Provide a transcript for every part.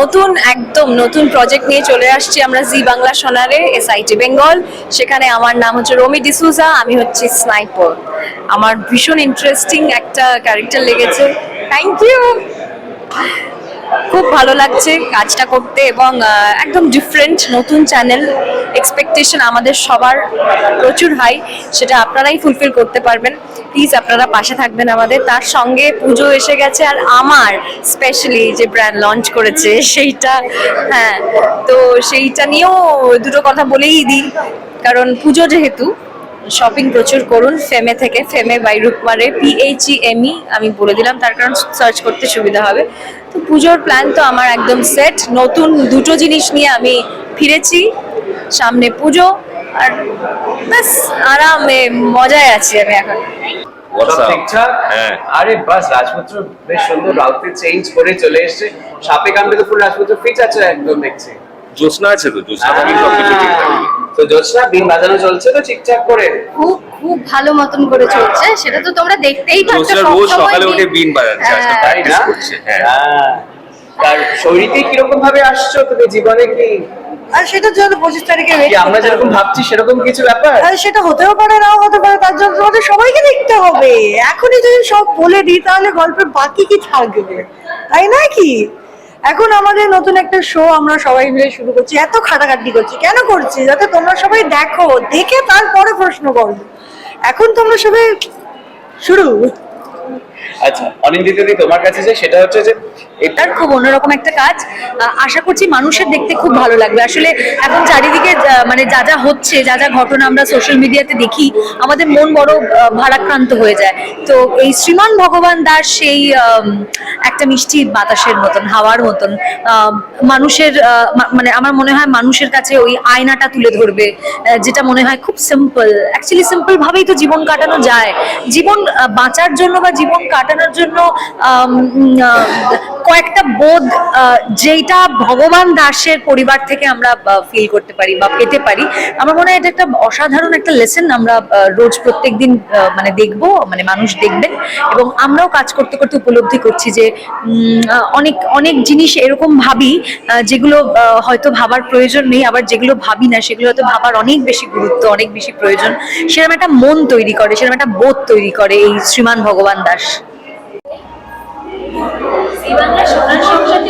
নতুন, একদম নতুন প্রজেক্ট নিয়ে চলে আসছি আমরা জি বাংলা সোনারে এসআইটি বেঙ্গল সেখানে আমার নাম হচ্ছে রমি ডিসুজা, আমি হচ্ছি স্নাইপার আমার ভীষণ ইন্টারেস্টিং একটা ক্যারেক্টার লেগেছে। থ্যাংক ইউ খুব ভালো লাগছে কাজটা করতে এবং একদম ডিফারেন্ট নতুন চ্যানেল এক্সপেকটেশন আমাদের সবার প্রচুর হাই সেটা আপনারাই ফুলফিল করতে পারবেন। প্লিজ আপনারা পাশে থাকবেন আমাদের। তার সঙ্গে পুজো এসে গেছে আর আমার স্পেশালি যে ব্র্যান্ড লঞ্চ করেছে, সেইটা হ্যাঁ তো সেইটা নিয়েও দুটো কথা বলেই দিই। কারণ পুজো যেহেতু শপিং প্রচুর করুন ফেমে থেকে ফেমে বাই রূপমারে পিএইচই এমই আমি বলে দিলাম, তার কারণ সার্চ করতে সুবিধা হবে। তো পুজোর প্ল্যান তো আমার একদম সেট নতুন দুটো জিনিস নিয়ে আমি ফিরেছি। সামনে পুজো আর ব্যাস আরামে মজায় আছি আমি এখন? ঠিকঠাক? হ্যাঁ। আরে বাস রাজপুত্র বেশ সুন্দর আউটফিট চেঞ্জ করে চলে এসেছে। সাপে কামড়ে তো ফুল রাজপুত্র ফিট আছে একদম দেখছি। জ্যোৎস্না আছে তো? জ্যোৎস্না থাকলে সবকিছু ঠিক তো জ্যোৎস্না বিন বাজানো চলছে তো ঠিকঠাক করে? খুব খুব ভালো মতন করে চলছে। সেটা তো তোমরা দেখতেই পাচ্ছ জ্যোৎস্না রোজ সকালে উঠে বিন বাজাচ্ছে আজকে হ্যাঁ। প্র্যাকটিস না? করছে হ্যাঁ। হ্যাঁ। তার শরীরে কীরকম ভাবে আসছো? তুমি জীবনে কি আর সেটা জন্য পঁচিশ তারিখে কি আমরা যেরকম ভাবছি সেরকম কিছু ব্যাপার? আর সেটা হতেও পারে নাও হতে পারে তার জন্য তোমাদের সবাইকে দেখতে হবে। এখনই যদি সব বলে দিই তাহলে গল্পের বাকি কি থাকবে? তাই না কি? এখন আমাদের নতুন একটা শো আমরা সবাই মিলে শুরু করছি। এত খাটাখাটি করছি। কেন করছি? যাতে তোমরা সবাই দেখো দেখে তারপরে প্রশ্ন করো। এখন তোমরা সবাই শুরু। আচ্ছা অনিন্দিত দি তোমার কাছে যে সেটা হচ্ছে যে এটার খুব অন্যরকম একটা কাজ। আশা করছি মানুষের দেখতে খুব ভালো লাগবে। আসলে এখন চারিদিকে মানে যা যা হচ্ছে, যা যা ঘটনা আমরা সোশ্যাল মিডিয়াতে দেখি, আমাদের মন বড় ভারাক্রান্ত হয়ে যায়। তো এই শ্রীমান ভগবান দাস সেই একটা মিষ্টি বাতাসের মতন, হাওয়ার মতন মানুষের মানে আমার মনে হয় মানুষের কাছে ওই আয়নাটা তুলে ধরবে যেটা মনে হয় খুব সিম্পল অ্যাকচুয়ালি সিম্পল ভাবেই তো জীবন কাটানো যায়। জীবন বাঁচার জন্য বা জীবন কাটানোর জন্য কয়েকটা বোধ যেটা ভগবান দাসের পরিবার থেকে আমরা ফিল করতে পারি বা পেতে পারি। আমার মনে হয় এটা একটা অসাধারণ একটা লেসন আমরা রোজ প্রত্যেক দিন মানে দেখব মানে মানুষ দেখবেন। এবং আমরাও কাজ করতে করতে উপলব্ধি করছি যে অনেক অনেক জিনিস এরকম ভাবি যেগুলো হয়তো ভাবার প্রয়োজন নেই, আবার যেগুলো ভাবি না, সেগুলো হয়তো ভাবার অনেক বেশি গুরুত্ব, অনেক বেশি প্রয়োজন। সেরকম একটা মন তৈরি করে সেরকম একটা বোধ তৈরি করে এই শ্রীমান ভগবান দাস। সোনার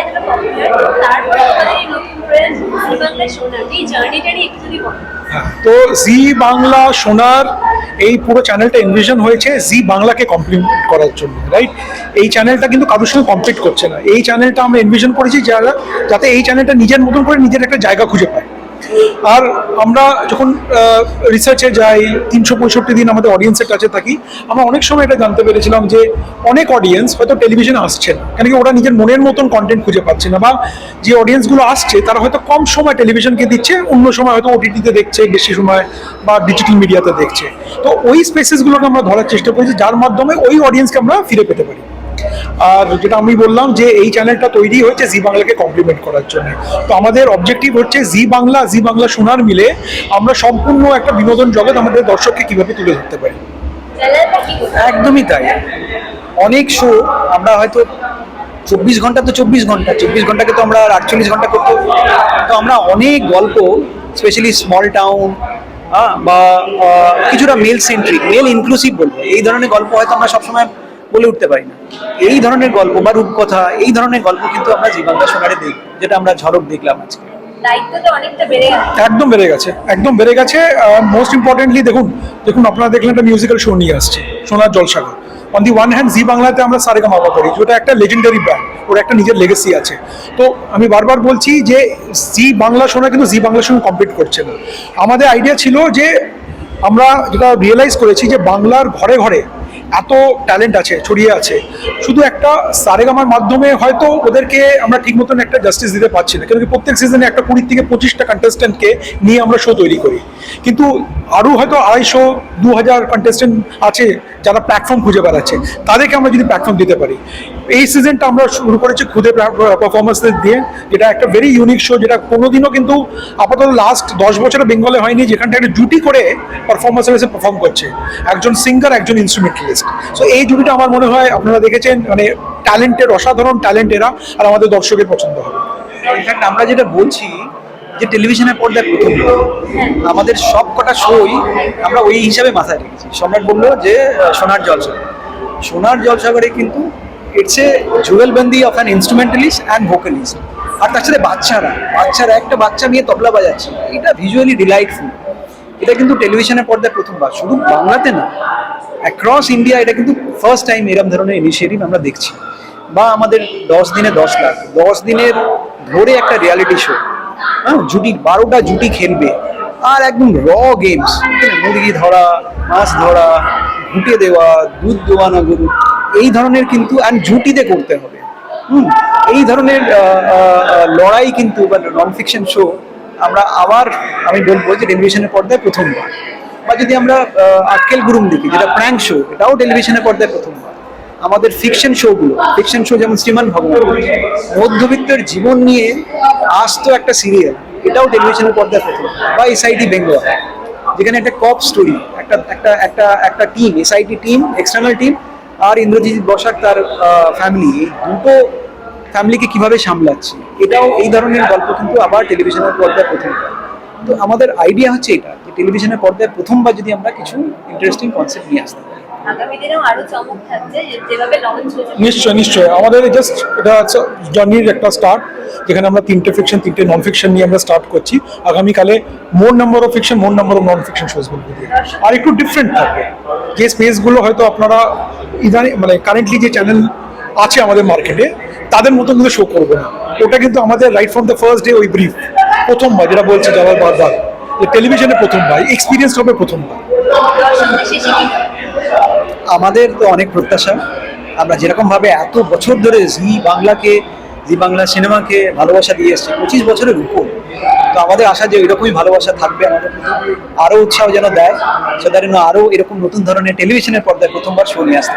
এতটা পপুলার তারপরে আমাদের এই নতুন শ্রীবাংলা সোনার। এই জার্নিটারই একটু যদি তো জি বাংলা সোনার এই পুরো চ্যানেলটা ইনভিশন হয়েছে জি বাংলাকে কমপ্লিমেন্ট করার জন্য রাইট এই চ্যানেলটা কিন্তু কারোর সঙ্গে কমপ্লিট করছে না। এই চ্যানেলটা আমরা ইনভিশন করেছি যারা, যাতে এই চ্যানেলটা নিজের মতন করে নিজের একটা জায়গা খুঁজে পায়। আর আমরা যখন রিসার্চে যাই, তিনশো পঁয়ষট্টি দিন আমাদের অডিয়েন্সের কাছে থাকি, আমরা অনেক সময় এটা জানতে পেরেছিলাম যে অনেক অডিয়েন্স হয়তো টেলিভিশনে আসছে কেন কি ওরা নিজের মনের মতন কন্টেন্ট খুঁজে পাচ্ছে না বা যে অডিয়েন্সগুলো আসছে, তারা হয়তো কম সময় টেলিভিশনকে দিচ্ছে, অন্য সময় হয়তো ওটিটিতে দেখছে বেশি সময় বা ডিজিটাল মিডিয়াতে দেখছে। তো ওই স্পেসেসগুলোকে আমরা ধরার চেষ্টা করেছি, যার মাধ্যমে ওই অডিয়েন্সকে আমরা ফিরে পেতে পারি। আর যেটা আমি বললাম যে এই চ্যানেলটা তৈরি হয়েছে জি বাংলাকে কমপ্লিমেন্ট করার জন্য। তো আমাদের অবজেক্টিভ হচ্ছে জি বাংলা জি বাংলা শোনার মিলে আমরা সম্পূর্ণ একটা বিনোদন জগৎ আমাদের দর্শককে কীভাবে তুলে ধরতে পারি। একদমই তাই। অনেক শো আমরা হয়তো চব্বিশ ঘণ্টা তো চব্বিশ ঘণ্টা, চব্বিশ ঘন্টাকে তো আমরা আটচল্লিশ ঘণ্টা করতে তো আমরা অনেক গল্প স্পেশালি স্মল টাউন বা কিছুটা মেল সেন্ট্রিক মেল ইনক্লুসিভ বলব। এই ধরনের গল্প হয়তো আমরা সবসময় বলে উঠতে পারি না। এই ধরনের গল্প বা রূপকথা এই ধরনের গল্প কিন্তু আমরা জীবনটা সোনারে দেখি যেটা আমরা ঝড়ক দেখলাম আজকে। একদম বেড়ে গেছে একদম বেড়ে গেছে। মোস্ট ইম্পর্টেন্টলি দেখুন দেখুন আপনারা দেখলেন একটা মিউজিক্যাল শো নিয়ে আসছে সোনার জলসাগর। On the one hand Zee বাংলাতে আমরা সারেগা মাপা করি যেটা একটা লেজেন্ডারি ব্র্যান্ড ওর একটা নিজের লেগেসি আছে। তো আমি বারবার বলছি যে জি বাংলা শোনা কিন্তু জি বাংলার সঙ্গে কম্পিট করছে না। আমাদের আইডিয়া ছিল যে আমরা যেটা রিয়েলাইজ করেছি যে বাংলার ঘরে ঘরে এত ট্যালেন্ট আছে, ছড়িয়ে আছে। শুধু একটা সারেগামার মাধ্যমে হয়তো ওদেরকে আমরা ঠিক মতন একটা জাস্টিস দিতে পারছি না। কেন প্রত্যেক সিজনে একটা কুড়ি থেকে পঁচিশটা কন্টেস্ট্যান্টকে নিয়ে আমরা শো তৈরি করি। কিন্তু আরও হয়তো আড়াইশো দু হাজার কন্টেস্ট্যান্ট আছে যারা প্ল্যাটফর্ম খুঁজে বেড়াচ্ছে, তাদেরকে আমরা যদি প্ল্যাটফর্ম দিতে পারি, এই সিজনটা আমরা শুরু করেছি খুদে পারফরমেন্সদের দিয়ে, যেটা একটা ভেরি ইউনিক শো যেটা কোনোদিনও কিন্তু আপাতত লাস্ট দশ বছরে বেঙ্গলে হয়নি যেখানটা একটা জুটি করে পারফরমেন্সের এসে পারফর্ম করছে। একজন সিঙ্গার একজন ইনস্ট্রুমেন্টালিস্ট সো এই জুটিটা আমার মনে হয় আপনারা দেখেছেন মানে ট্যালেন্টের অসাধারণ ট্যালেন্ট এরা, আর আমাদের দর্শকের পছন্দ হবে। আমরা যেটা বলছি যে টেলিভিশনের পর্দায় প্রথম আমাদের সব কটা শোই আমরা ওই হিসাবে মাথায় রেখেছি। সম্রাট বলল যে সোনার জলসাগর। সোনার জলসাগরে কিন্তু it's a jugalbandi of an instrumentalist and vocalist আর তার সাথে বাচ্চারা বাচ্চারা একটা বাচ্চা নিয়ে তবলা বাজাচ্ছে। এটা ভিজুয়ালি ডিলাইটফুল এটা কিন্তু টেলিভিশনের পর্দায় প্রথমবার শুধু বাংলাতে না অ্যাক্রস ইন্ডিয়া এটা কিন্তু ফার্স্ট টাইম এরকম ধরনের ইনিশিয়েটিভ আমরা দেখছি। বা আমাদের দশ দিনে দশ লাখ দশ দিনের ধরে একটা রিয়ালিটি শো হ্যাঁ জুটি বারোটা জুটি খেলবে। আর একদম র গেমস মুরগি ধরা মাছ ধরা ঘুটে দেওয়া দুধ দোয়ানো গরু এই ধরনের কিন্তু অ্যান্ড জুটিতে করতে হবে। হুম এই ধরনের লড়াই কিন্তু বা নন ফিকশন শো আমরা আবার আমি বলব যে টেলিভিশনের পর্দায় প্রথমবার। বা যদি আমরা আহ, আক্কেল গুরুম দেখি যেটা প্র্যাঙ্ক শো এটাও টেলিভিশনের পর্দায় প্রথমবার। আমাদের ফিকশন শোগুলো ফিকশন শো যেমন শ্রীমান ভগবান, মধ্যবিত্তের জীবন নিয়ে আসতো একটা সিরিয়াল এটাও টেলিভিশনের পর্দায় প্রথম বা এসআইটি বেঙ্গল যেখানে একটা কপ স্টোরি একটা একটা একটা একটা team SIT team external team আর ইন্দ্রজিৎ বসাক তার ফ্যামিলি এই দুটো ফ্যামিলিকে কীভাবে সামলাচ্ছে, এটাও এই ধরনের গল্প কিন্তু আবার টেলিভিশনের পর্দায় প্রথম তো আমাদের আইডিয়া হচ্ছে এটা, যে টেলিভিশনের পর্দায় প্রথমবার যদি আমরা কিছু ইন্টারেস্টিং কনসেপ্ট নিয়ে আসতে পারি। আগামী দিনেও আরও চমক থাকছে যেভাবে লঞ্চ নিশ্চয় নিশ্চয়। আমাদের জাস্ট এটা হচ্ছে জার্নির একটা স্টার্ট যেখানে আমরা তিনটে ফিকশন তিনটে নন ফিকশন নিয়ে আমরা স্টার্ট করছি। আগামীকালে more number of fiction more number of non fiction shows বলব দিয়ে। আর একটু ডিফারেন্ট থাকবে যে স্পেসগুলো হয়তো আপনারা ইদানিং মানে কারেন্টলি যে চ্যানেল আছে আমাদের মার্কেটে তাদের মতো কিন্তু শো করব না। ওটা কিন্তু আমাদের right from the first day ওই ব্রিফ প্রথমবার যেটা বলছে যারা বারবার টেলিভিশনে প্রথমবার এক্সপিরিয়েন্স হবে প্রথমবার। আমাদের তো অনেক প্রত্যাশা। আমরা যেরকমভাবে এত বছর ধরে জি বাংলাকে, জি বাংলা সিনেমাকে ভালোবাসা দিয়ে এসছি, পঁচিশ বছরের উপর। তো আমাদের আশা যে এরকমই ভালোবাসা থাকবে, আমাদের আরও উৎসাহ যেন দেয়। সে আরও এরকম নতুন ধরনের টেলিভিশনের পর্দায় প্রথমবার শো নিয়ে আসতে